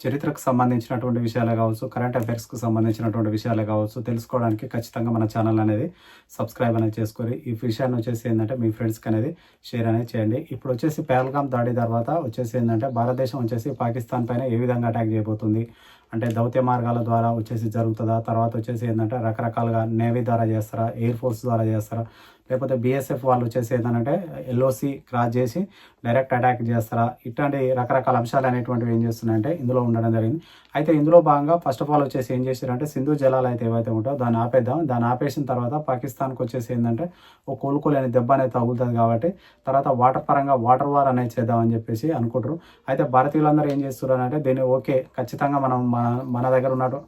చరిత్రకు సంబంధించినటువంటి విషయాలే కావచ్చు కరెంట్ అఫైర్స్కి సంబంధించినటువంటి విషయాలే కావచ్చు తెలుసుకోవడానికి ఖచ్చితంగా మన ఛానల్ అనేది సబ్స్క్రైబ్ అనేది చేసుకొని ఈ విషయాన్ని వచ్చేసి ఏంటంటే మీ ఫ్రెండ్స్కి అనేది షేర్ అనేది చేయండి. ఇప్పుడు వచ్చేసి పహల్గామ్ దాడి తర్వాత వచ్చేసి ఏంటంటే భారతదేశం వచ్చేసి పాకిస్తాన్ పైన ఏ విధంగా అటాక్ చేయబోతుంది? అంటే దౌత్య మార్గాల ద్వారా వచ్చేసి జరుగుతుందా? తర్వాత వచ్చేసి ఏంటంటే రకరకాలుగా నేవీ ద్వారా చేస్తారా? ఎయిర్ ఫోర్స్ ద్వారా చేస్తారా? లేకపోతే బీఎస్ఎఫ్ వాళ్ళు వచ్చేసి ఏంటంటే ఎల్ఓసి క్రాస్ చేసి డైరెక్ట్ అటాక్ చేస్తారా? ఇట్లాంటి రకరకాల అంశాలు అనేటువంటివి ఏం చేస్తున్నాయంటే ఇందులో ఉండడం జరిగింది. అయితే ఇందులో భాగంగా ఫస్ట్ ఆఫ్ ఆల్ వచ్చేసి ఏం చేశారంటే సింధు జలాలు అయితే ఏవైతే ఉంటాయో దాన్ని ఆపేద్దాం. దాన్ని ఆపేసిన తర్వాత పాకిస్తాన్కి వచ్చేసి ఏంటంటే ఓ కోలుకోలేని దెబ్బ అనేది తగులుతుంది కాబట్టి తర్వాత వాటర్ పరంగా వాటర్ వార్ అనేది చేద్దామని చెప్పేసి అనుకుంటారు అయితే భారతీయులందరూ ఏం చేస్తున్నారు అంటే దీన్ని ఓకే ఖచ్చితంగా మనం మన మన దగ్గర ఉన్నట్టు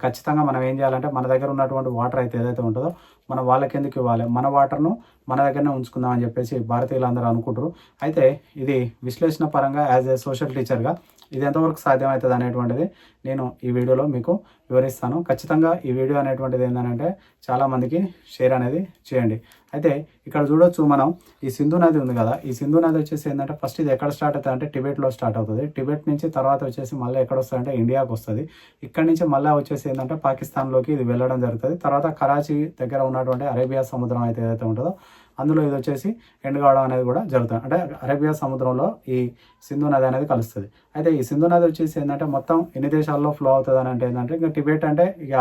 ఖచ్చితంగా మనం ఏం చేయాలంటే మన దగ్గర ఉన్నటువంటి వాటర్ అయితే ఏదైతే ఉంటుందో మనం వాళ్ళకి ఎందుకు ఇవ్వాలి? మన వాటర్ను మన దగ్గరనే ఉంచుకుందాం అని చెప్పేసి భారతీయులందరూ అనుకుంటారు అయితే ఇది విశ్లేషణ పరంగా యాజ్ ఏ సోషల్ టీచర్గా ఇది ఎంతవరకు సాధ్యమవుతుంది అనేటువంటిది నేను ఈ వీడియోలో మీకు వివరిస్తాను. ఖచ్చితంగా ఈ వీడియో అనేటువంటిది ఏంటంటే చాలామందికి షేర్ అనేది చేయండి. అయితే ఇక్కడ చూడొచ్చు మనం ఈ సింధు నది ఉంది కదా ఈ సింధు నది వచ్చేసి ఏంటంటే ఫస్ట్ ఇది ఎక్కడ స్టార్ట్ అవుతుంది అంటే టిబెట్లో స్టార్ట్ అవుతుంది. టిబెట్ నుంచి తర్వాత వచ్చేసి మళ్ళీ ఎక్కడ వస్తుందంటే ఇండియాకి వస్తుంది. ఇక్కడ నుంచి మళ్ళీ వచ్చేసి ఏంటంటే పాకిస్తాన్లోకి ఇది వెళ్ళడం జరుగుతుంది. తర్వాత కరాచీ దగ్గర ఉన్నటువంటి అరేబియా సముద్రం అయితే ఏదైతే ఉంటుందో అందులో ఇది వచ్చేసి ఎండ్ కావడం అనేది కూడా జరుగుతుంది. అంటే అరేబియా సముద్రంలో ఈ సింధు నది అనేది కలుస్తుంది. అయితే ఈ సింధు నది వచ్చేసి ఏంటంటే మొత్తం ఎన్ని దేశాల్లో ఫ్లో అవుతుంది అని అంటే ఏంటంటే ఇంకా టిబెట్ అంటే ఇక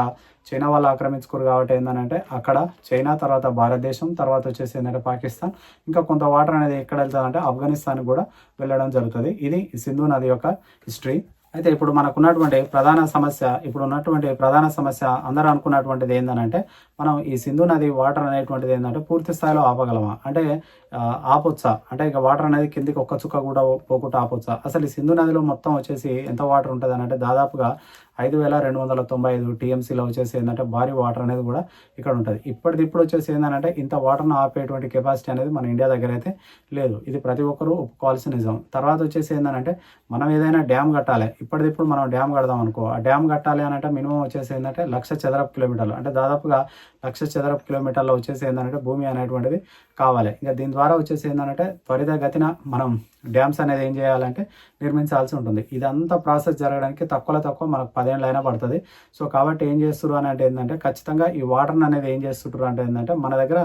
చైనా వాళ్ళు ఆక్రమించుకోరు కాబట్టి ఏంటంటే అక్కడ చైనా తర్వాత భారతదేశం తర్వాత వచ్చేసి ఏంటంటే పాకిస్తాన్ ఇంకా కొంత వాటర్ అనేది ఎక్కడ వెళ్తుందంటే ఆఫ్ఘనిస్తాన్ కూడా వెళ్ళడం జరుగుతుంది. ఇది ఈ సింధు నది యొక్క హిస్టరీ అయితే ఇప్పుడు మనకున్నటువంటి ప్రధాన సమస్య ఇప్పుడు ఉన్నటువంటి ప్రధాన సమస్య అందరూ అనుకున్నటువంటిది ఏంటంటే మనం ఈ సింధు నది వాటర్ అనేటువంటిది ఏంటంటే పూర్తి స్థాయిలో ఆపగలమా? అంటే ఆపొచ్చా? అంటే ఇక వాటర్ అనేది కిందికి ఒక్క చుక్క కూడా పోకుండా ఆపొచ్చా? అసలు ఈ సింధు నదిలో మొత్తం వచ్చేసి ఎంత వాటర్ ఉంటుంది అంటే దాదాపుగా ఐదు వేల రెండు వందల తొంభై ఐదు టీఎంసీలో వచ్చేసి ఏంటంటే భారీ వాటర్ అనేది కూడా ఇక్కడ ఉంటుంది. ఇప్పటిది ఇప్పుడు వచ్చేసి ఏంటంటే ఇంత వాటర్ను ఆపేటువంటి కెపాసిటీ అనేది మన ఇండియా దగ్గర అయితే లేదు. ఇది ప్రతి ఒక్కరూ ఒప్పుకోవాల్సిన నిజం. తర్వాత వచ్చేసి ఏంటంటే మనం ఏదైనా డ్యామ్ కట్టాలి. ఇప్పటిదిప్పుడు మనం డ్యామ్ కడదాం అనుకో. ఆ డ్యామ్ కట్టాలి అని అంటే మినిమం వచ్చేసి ఏంటంటే లక్ష చదరపు కిలోమీటర్లు. అంటే దాదాపుగా లక్ష చదరపు కిలోమీటర్లో వచ్చేసి ఏంటంటే భూమి అనేటువంటిది కావాలి. ఇంకా దీని ద్వారా వచ్చేసి ఏంటంటే త్వరితగతిన మనం డ్యామ్స్ అనేది ఏం చేయాలంటే నిర్మించాల్సి ఉంటుంది. ఇదంతా ప్రాసెస్ జరగడానికి తక్కువలో తక్కువ మనకు పది పదేళ్ళు అయినా పడుతుంది. సో కాబట్టి ఏం చేస్తారు అని అంటే ఏంటంటే ఖచ్చితంగా ఈ వాటర్ అనేది ఏం చేస్తుంటారు అంటే ఏంటంటే మన దగ్గర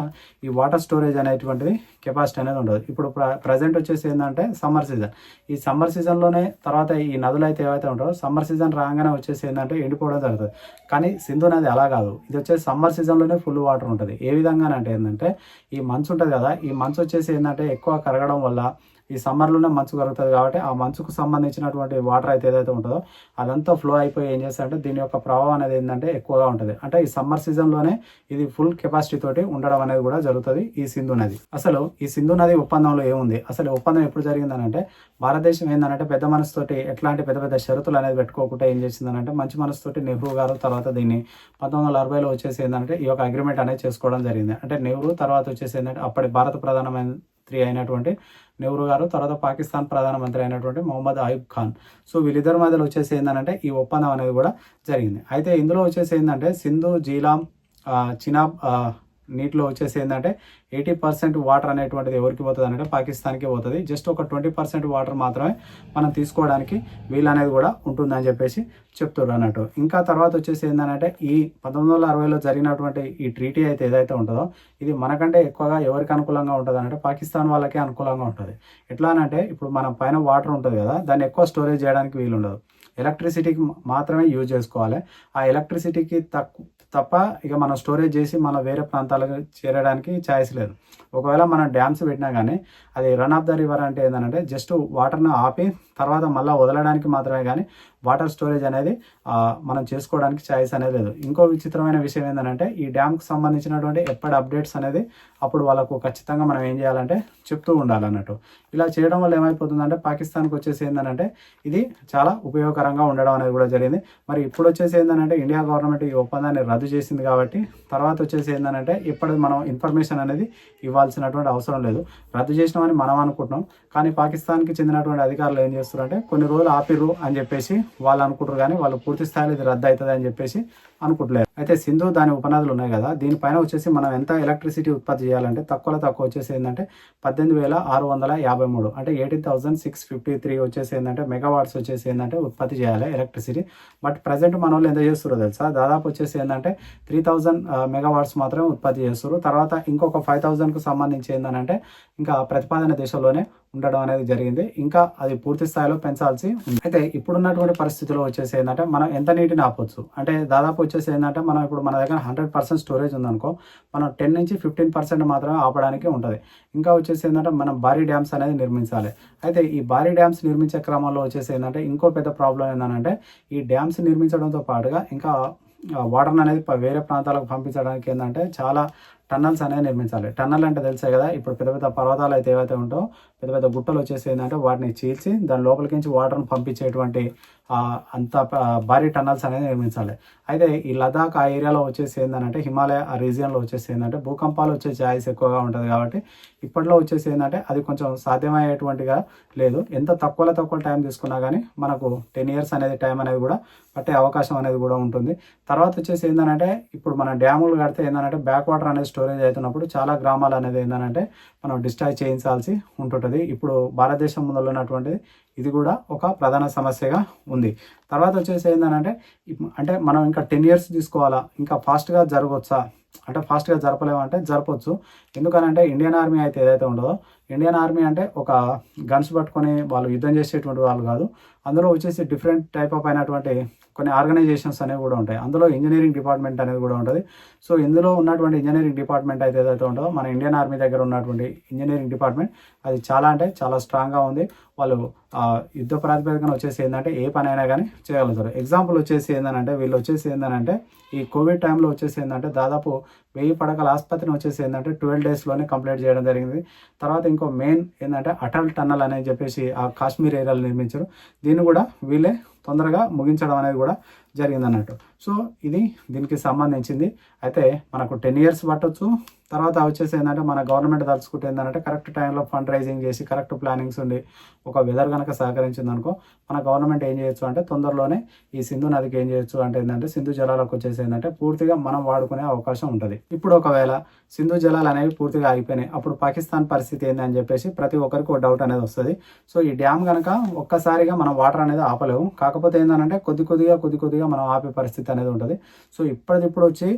ఈ వాటర్ స్టోరేజ్ అనేటువంటిది కెపాసిటీ అనేది ఉండదు. ఇప్పుడు ప్రజెంట్ వచ్చేసి ఏంటంటే సమ్మర్ సీజన్ ఈ సమ్మర్ సీజన్లోనే తర్వాత ఈ నదులు అయితే ఏవైతే ఉంటారో సమ్మర్ సీజన్ రాగానే వచ్చేసి ఏంటంటే ఎండిపోవడం జరుగుతుంది. కానీ సింధు నది అలా కాదు. ఇది వచ్చేసి సమ్మర్ సీజన్లోనే ఫుల్ వాటర్ ఉంటుంది. ఏ విధంగా అంటే ఏంటంటే ఈ మంచు ఉంటుంది కదా ఈ మంచు వచ్చేసి ఏంటంటే ఎక్కువ కరగడం వల్ల ఈ సమ్మర్లోనే మంచు కరుగుతుంది కాబట్టి ఆ మంచుకు సంబంధించినటువంటి వాటర్ అయితే ఏదైతే ఉంటుందో అదంతా ఫ్లో అయిపోయి ఏం చేస్తారంటే దీని యొక్క ప్రభావం అనేది ఏంటంటే ఎక్కువగా ఉంటుంది. అంటే ఈ సమ్మర్ సీజన్లోనే ఇది ఫుల్ కెపాసిటీ తోటి ఉండడం అనేది కూడా జరుగుతుంది ఈ సింధు నది. అసలు ఈ సింధు నది ఒప్పందంలో ఏముంది? అసలు ఒప్పందం ఎప్పుడు జరిగిందనంటే భారతదేశం ఏంటంటే పెద్ద మనసుతోటి ఎట్లాంటి పెద్ద పెద్ద షరతులు అనేది పెట్టుకోకుండా ఏం చేసిందనంటే మంచి మనసుతోటి నెహ్రూ గారు తర్వాత దీన్ని పంతొమ్మిది వందల అరవైలో వచ్చేసి ఏంటంటే ఈ యొక్క అగ్రిమెంట్ అనేది చేసుకోవడం జరిగింది. అంటే నెహ్రూ తర్వాత వచ్చేసి ఏంటంటే అప్పటి భారత ప్రధానమైన త్రీ అయినటువంటి నెహ్రూ గారు తర్వాత పాకిస్తాన్ ప్రధానమంత్రి అయినటువంటి మొహమ్మద్ అయూబ్ ఖాన్. సో వీళ్ళిద్దరి మధ్యలో వచ్చేసి ఏంటంటే ఈ ఒప్పందం అనేది కూడా జరిగింది. అయితే ఇందులో వచ్చేసి ఏంటంటే సింధు జీలాం చినాబ్ నీటిలో వచ్చేసి ఏంటంటే ఎయిటీ పర్సెంట్ వాటర్ అనేటువంటిది ఎవరికి పోతుంది అంటే పాకిస్తాన్కి పోతుంది. జస్ట్ ఒక ట్వంటీ పర్సెంట్ వాటర్ మాత్రమే మనం తీసుకోవడానికి వీలు అనేది కూడా ఉంటుందని చెప్పేసి చెప్తారు అన్నట్టు. ఇంకా తర్వాత వచ్చేసి ఏంటంటే ఈ పంతొమ్మిది వందల అరవైలో జరిగినటువంటి ఈ ట్రీటీ అయితే ఏదైతే ఉంటుందో ఇది మనకంటే ఎక్కువగా ఎవరికి అనుకూలంగా ఉంటుంది అంటే పాకిస్తాన్ వాళ్ళకే అనుకూలంగా ఉంటుంది. ఎట్లా అంటే ఇప్పుడు మనం పైన వాటర్ ఉంటుంది కదా దాన్ని ఎక్కువ స్టోరేజ్ చేయడానికి వీలు ఉండదు ఎలక్ట్రిసిటీకి మాత్రమే యూజ్ చేసుకోవాలి. ఆ ఎలక్ట్రిసిటీకి తక్కువ తప్ప ఇక మనం స్టోరేజ్ చేసి మన వేరే ప్రాంతాలకు చేరడానికి ఛాయిస్ లేదు. ఒకవేళ మనం డ్యామ్స్ పెట్టినా కానీ అది రన్ ఆఫ్ ద రివర్ అంటే ఏంటంటే జస్ట్ వాటర్ను ఆపి తర్వాత మళ్ళీ వదలడానికి మాత్రమే కానీ వాటర్ స్టోరేజ్ అనేది మనం చేసుకోవడానికి ఛాయిస్ అనేది లేదు. ఇంకో విచిత్రమైన విషయం ఏంటంటే ఈ డ్యామ్కి సంబంధించినటువంటి ఎప్పటి అప్డేట్స్ అనేది అప్పుడు వాళ్ళకు ఖచ్చితంగా మనం ఏం చేయాలంటే చెప్తూ ఉండాలన్నట్టు. ఇలా చేయడం వల్ల ఏమైపోతుందంటే పాకిస్తాన్కి వచ్చేసి ఏంటంటే ఇది చాలా ఉపయోగకరంగా ఉండడం అనేది కూడా జరిగింది. మరి ఇప్పుడు వచ్చేసి ఏంటంటే ఇండియా గవర్నమెంట్ ఈ ఒప్పందాన్ని రద్దు చేసింది కాబట్టి తర్వాత వచ్చేసి ఏంటంటే ఇప్పుడు మనం ఇన్ఫర్మేషన్ అనేది ఇవ్వాల్సినటువంటి అవసరం లేదు. రద్దు చేసినామని మనం అనుకుంటున్నాం. కానీ పాకిస్తాన్కి చెందినటువంటి అధికారులు ఏం చేస్తారంటే కొన్ని రోజులు ఆపిర్రు అని చెప్పేసి వాళ్ళు అనుకుంటారు కానీ వాళ్ళు పూర్తి స్థాయిలో ఇది రద్దు అవుతుంది అని చెప్పేసి అనుకుంటలేరు. అయితే సింధు దాని ఉపనదులు ఉన్నాయి కదా దీనిపైన వచ్చేసి మనం ఎంత ఎలక్ట్రిసిటీ ఉత్పత్తి చేయాలంటే తక్కువలో తక్కువ వచ్చేసి ఏంటంటే పద్దెనిమిది వేల ఆరు వందల యాభై మూడు అంటే eighteen thousand six fifty three వచ్చేసి ఏంటంటే మెగావాట్స్ వచ్చేసి ఏంటంటే ఉత్పత్తి చేయాలి ఎలక్ట్రిసిటీ బట్ ప్రజెంట్ మన వాళ్ళు ఎంత చేస్తారో తెలుసా? దాదాపు వచ్చేసి ఏంటంటే త్రీ థౌజండ్ మెగావాట్స్ మాత్రమే ఉత్పత్తి చేస్తారు తర్వాత ఇంకొక ఫైవ్ థౌజండ్కు సంబంధించి ఏంటంటే ఇంకా ప్రతిపాదన దిశలోనే ఉండడం అనేది జరిగింది. ఇంకా అది పూర్తి స్థాయిలో పెంచాల్సి ఉంది. అయితే ఇప్పుడున్నటువంటి పరిస్థితిలో వచ్చేసి ఏంటంటే మనం ఎంత నీటిని ఆపొచ్చు? అంటే దాదాపు వచ్చేసి ఏంటంటే మనం ఇప్పుడు మన దగ్గర హండ్రెడ్ పర్సెంట్ స్టోరేజ్ ఉందనుకో మనం టెన్ నుంచి ఫిఫ్టీన్ పర్సెంట్ మాత్రమే ఆపడానికి ఉంటుంది. ఇంకా వచ్చేసి ఏంటంటే మనం భారీ డ్యామ్స్ అనేది నిర్మించాలి. అయితే ఈ భారీ డ్యామ్స్ నిర్మించే క్రమంలో వచ్చేసి ఏంటంటే ఇంకో పెద్ద ప్రాబ్లం ఏంటంటే ఈ డ్యామ్స్ నిర్మించడంతో పాటుగా ఇంకా వాటర్ అనేది వేరే ప్రాంతాలకు పంపించడానికి ఏంటంటే చాలా టన్నల్స్ అనేవి నిర్మించాలి. టన్నల్ అంటే తెలుసే కదా ఇప్పుడు పెద్ద పెద్ద పర్వతాలు అయితే ఏవైతే ఉంటో పెద్ద పెద్ద గుట్టలు వచ్చేసి ఏంటంటే వాటిని చీల్చి దాని లోపలికి నుంచి వాటర్ని పంపించేటువంటి అంత భారీ టన్నల్స్ అనేది నిర్మించాలి. అయితే ఈ లదాఖ్ ఆ ఏరియాలో వచ్చేసి ఏంటంటే హిమాలయ ఆ రీజియన్లో వచ్చేసి ఏంటంటే భూకంపాలు వచ్చే ఛాయిస్ ఎక్కువగా ఉంటుంది కాబట్టి ఇప్పట్లో వచ్చేసి ఏంటంటే అది కొంచెం సాధ్యమయ్యేటువంటిగా లేదు. ఎంత తక్కువలో తక్కువ టైం తీసుకున్నా కానీ మనకు టెన్ ఇయర్స్ అనేది టైం అనేది కూడా పట్టే అవకాశం అనేది కూడా ఉంటుంది. తర్వాత వచ్చేసి ఏంటంటే ఇప్పుడు మన డ్యాములు కడితే ఏంటంటే బ్యాక్ వాటర్ అనేది స్టోరేజ్ అవుతున్నప్పుడు చాలా గ్రామాలు అనేది ఏంటంటే మనం డిస్ట్రాయ్ చేయించాల్సి ఉంటుంటుంది. ఇప్పుడు భారతదేశం ముందులో ఉన్నటువంటిది ఇది కూడా ఒక ప్రధాన సమస్యగా ఉంది. తర్వాత వచ్చేసి ఏంటంటే అంటే మనం ఇంకా టెన్ ఇయర్స్ తీసుకోవాలా? ఇంకా ఫాస్ట్గా జరగవచ్చా అంటే ఫాస్ట్గా జరపలేమంటే జరపవచ్చు ఎందుకనంటే ఇండియన్ ఆర్మీ అయితే ఏదైతే ఉండదో ఇండియన్ ఆర్మీ అంటే ఒక గన్స్ పట్టుకొని వాళ్ళు యుద్ధం చేసేటువంటి వాళ్ళు కాదు. అందులో వచ్చేసి డిఫరెంట్ టైప్ ఆఫ్ అయినటువంటి కొన్ని ఆర్గనైజేషన్స్ అనేవి కూడా ఉంటాయి. అందులో ఇంజనీరింగ్ డిపార్ట్మెంట్ అనేది కూడా ఉంటుంది. సో ఇందులో ఉన్నటువంటి ఇంజనీరింగ్ డిపార్ట్మెంట్ అయితే ఏదైతే ఉంటుందో మన ఇండియన్ ఆర్మీ దగ్గర ఉన్నటువంటి ఇంజనీరింగ్ డిపార్ట్మెంట్ అది చాలా అంటే చాలా స్ట్రాంగ్గా ఉంది. వాళ్ళు యుద్ధ ప్రాతిపదికన వచ్చేసి ఏంటంటే ఏ పని అయినా కానీ చేయగలుగుతారు. ఎగ్జాంపుల్ వచ్చేసి ఏంటంటే వీళ్ళు వచ్చేసి ఏంటంటే ఈ కోవిడ్ టైంలో వచ్చేసి ఏంటంటే దాదాపు వెయ్యి పడకల ఆసుపత్రిని వచ్చేసి ఏంటంటే ట్వెల్వ్ డేస్లోనే కంప్లీట్ చేయడం జరిగింది. తర్వాత ఇంకో మెయిన్ ఏంటంటే అటల్ టన్నల్ అని చెప్పేసి ఆ కాశ్మీర్ ఏరియాలో నిర్మించారు. దీని దీన్ని కూడా వీళ్ళే తొందరగా ముగించడం అనేది కూడా జరిగింది అన్నట్టు సో ఇది దీనికి సంబంధించింది. అయితే మనకు టెన్ ఇయర్స్ పట్టొచ్చు. తర్వాత వచ్చేసి ఏంటంటే మన గవర్నమెంట్ తలుచుకుంటే ఏంటంటే కరెక్ట్ టైంలో ఫండ్ రైజింగ్ చేసి కరెక్ట్ ప్లానింగ్స్ ఉండి ఒక వెదర్ కనుక సహకరించింది అనుకో మన గవర్నమెంట్ ఏం చేయొచ్చు అంటే తొందరలోనే ఈ సింధు నదికి ఏం చేయొచ్చు అంటే ఏంటంటే సింధు జలాలకు వచ్చేసి ఏంటంటే పూర్తిగా మనం వాడుకునే అవకాశం ఉంటుంది. ఇప్పుడు ఒకవేళ సింధు జలాలు అనేవి పూర్తిగా ఆగిపోయినాయి అప్పుడు పాకిస్తాన్ పరిస్థితి ఏంది అని చెప్పేసి ప్రతి ఒక్కరికి ఒక డౌట్ అనేది వస్తుంది. సో ఈ డ్యామ్ కనుక ఒక్కసారిగా మనం వాటర్ అనేది ఆపలేము. కాకపోతే ఏంటంటే కొద్ది కొద్దిగా కొద్ది కొద్దిగా మనం ఆపే పరిస్థితి అనేది ఉంటుంది. సో ఇప్పటిదిప్పుడు వచ్చి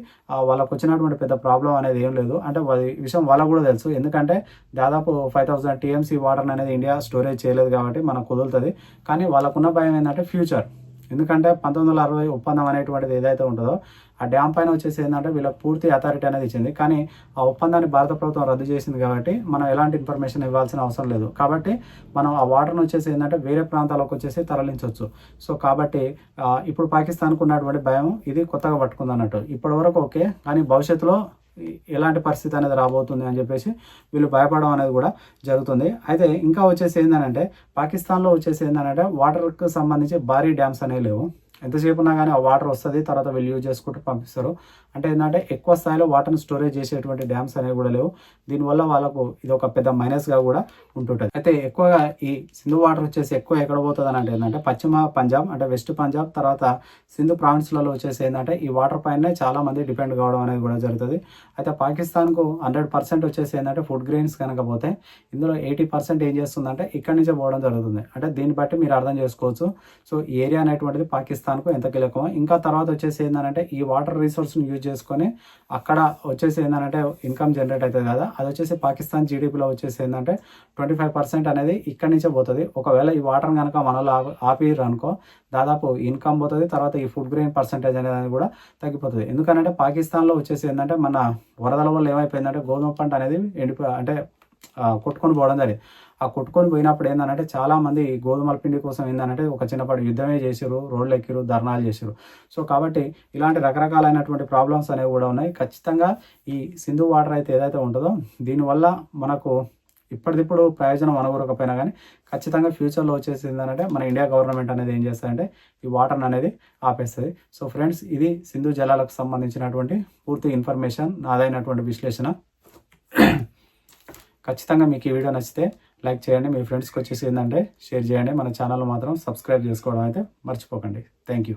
వాళ్ళకు వచ్చినటువంటి పెద్ద ప్రాబ్లం అనేది ఏం లేదు. అంటే విషయం వాళ్ళకు కూడా తెలుసు. ఎందుకంటే దాదాపు ఫైవ్ థౌసండ్ టీఎంసీ వాటర్ అనేది ఇండియా స్టోరేజ్ చేయలేదు కాబట్టి మనకు కుదులుతుంది కానీ వాళ్ళకున్న భయం ఏంటంటే ఫ్యూచర్. ఎందుకంటే పంతొమ్మిది వందల అరవై ఒప్పందం అనేటువంటిది ఏదైతే ఉంటుందో ఆ డ్యామ్ పైన వచ్చేసి ఏంటంటే వీళ్ళకి పూర్తి అథారిటీ అనేది ఇచ్చింది. కానీ ఆ ఒప్పందాన్ని భారత ప్రభుత్వం రద్దు చేసింది కాబట్టి మనం ఎలాంటి ఇన్ఫర్మేషన్ ఇవ్వాల్సిన అవసరం లేదు. కాబట్టి మనం ఆ వాటర్ను వచ్చేసి ఏంటంటే వేరే ప్రాంతాలకు వచ్చేసి తరలించవచ్చు. సో కాబట్టి ఇప్పుడు పాకిస్తాన్కు ఉన్నటువంటి భయం ఇది కొత్తగా పట్టుకుంది అన్నట్టు ఇప్పటి వరకు ఓకే కానీ భవిష్యత్తులో ఎలాంటి పరిస్థితి అనేది రాబోతుంది అని చెప్పేసి వీళ్ళు భయపడడం అనేది కూడా జరుగుతుంది. అయితే ఇంకా వచ్చేసి ఏంటంటే పాకిస్తాన్లో వచ్చేసి ఏంటంటే వాటర్కు సంబంధించి భారీ డ్యామ్స్ అనేవి లేవు. ఎంతసేపు ఉన్నా కానీ ఆ వాటర్ వస్తుంది తర్వాత వీళ్ళు యూజ్ చేసుకుంటూ పంపిస్తారు. అంటే ఏంటంటే ఎక్కువ స్థాయిలో వాటర్ని స్టోరేజ్ చేసేటువంటి డ్యామ్స్ అనేవి కూడా లేవు. దీనివల్ల వాళ్ళకు ఇది ఒక పెద్ద మైనస్గా కూడా ఉంటుంటుంది. అయితే ఎక్కువగా ఈ సింధు వాటర్ వచ్చేసి ఎక్కువ ఎక్కడ పోతుంది అని అంటే ఏంటంటే పశ్చిమ పంజాబ్ అంటే వెస్ట్ పంజాబ్ తర్వాత సింధు ప్రావిన్స్లలో వచ్చేసి ఏంటంటే ఈ వాటర్ పైనే చాలా మంది డిపెండ్ కావడం అనేది కూడా జరుగుతుంది. అయితే పాకిస్తాన్కు హండ్రెడ్ పర్సెంట్ వచ్చేసి ఏంటంటే ఫుడ్ గ్రెయిన్స్ కనుక పోతే ఇందులో ఎయిటీ పర్సెంట్ ఏం చేస్తుందంటే ఇక్కడి నుంచే పోవడం జరుగుతుంది. అంటే దీన్ని బట్టి మీరు అర్థం చేసుకోవచ్చు. సో ఈ ఏరియా అనేటువంటిది పాకిస్తాన్ పాకిస్తాన్కు ఎంత కీలకం ఇంకా తర్వాత వచ్చేసి ఏంటంటే ఈ వాటర్ రిసోర్స్ని యూజ్ చేసుకొని అక్కడ వచ్చేసి ఏంటంటే ఇన్కమ్ జనరేట్ అవుతుంది కదా. అది వచ్చేసి పాకిస్తాన్ జీడిపిలో వచ్చేసి ఏంటంటే ట్వంటీ ఫైవ్ పర్సెంట్ అనేది ఇక్కడి నుంచే పోతుంది. ఒకవేళ ఈ వాటర్ కనుక మనలో ఆపిరు అనుకో దాదాపు ఇన్కమ్ పోతుంది తర్వాత ఈ ఫుడ్ గ్రెయిన్ పర్సెంటేజ్ అనేది కూడా తగ్గిపోతుంది. ఎందుకంటే పాకిస్తాన్లో వచ్చేసి ఏంటంటే మన వరదల వల్ల ఏమైపోయిందంటే గోధుమ పంట అనేది ఎండిపో అంటే కొట్టుకొని పోవడం జరిగింది. ఆ కొట్టుకొని పోయినప్పుడు ఏంటంటే చాలామంది ఈ గోధుమల పిండి కోసం ఏంటంటే ఒక చిన్నపాటి యుద్ధమే చేసారు రోడ్లు ఎక్కిరు ధర్నాలు చేసారు సో కాబట్టి ఇలాంటి రకరకాలైనటువంటి ప్రాబ్లమ్స్ అనేవి కూడా ఉన్నాయి. ఖచ్చితంగా ఈ సింధు వాటర్ అయితే ఏదైతే ఉంటుందో దీనివల్ల మనకు ఇప్పటిదిప్పుడు ప్రయోజనం అనుకోకపోయినా కానీ ఖచ్చితంగా ఫ్యూచర్లో వచ్చేసి ఏంటంటే మన ఇండియా గవర్నమెంట్ అనేది ఏం చేస్తుందంటే ఈ వాటర్ అనేది ఆపేస్తుంది. సో ఫ్రెండ్స్ ఇది సింధు జలాలకు సంబంధించినటువంటి పూర్తి ఇన్ఫర్మేషన్ నాదైనటువంటి విశ్లేషణ. ఖచ్చితంగా మీకు ఈ వీడియో నచ్చితే లైక్ చేయండి. మీ ఫ్రెండ్స్కి వచ్చేసి ఏంటంటే షేర్ చేయండి. మన ఛానల్ మాత్రం సబ్స్క్రైబ్ చేసుకోవడం అయితే మర్చిపోకండి. Thank you